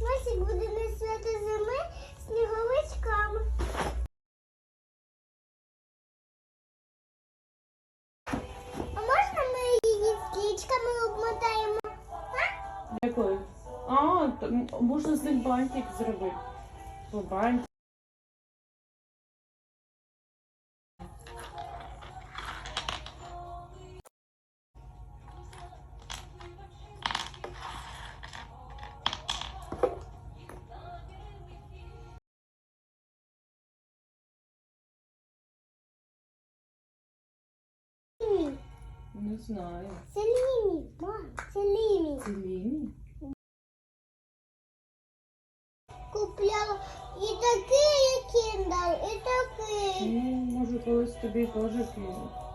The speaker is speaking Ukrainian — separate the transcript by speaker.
Speaker 1: Насі будемо свято зими сніговичками. А можна ми її стрічками обмотаємо? Якою? А, можна з них бантик зробити. Бантик. Не знаю.
Speaker 2: Це лімі. Мам, це лімі.
Speaker 1: Це лінії?
Speaker 2: Купляла і такий кіндер, і такий.
Speaker 1: Ну, може, колись тобі теж кинуть.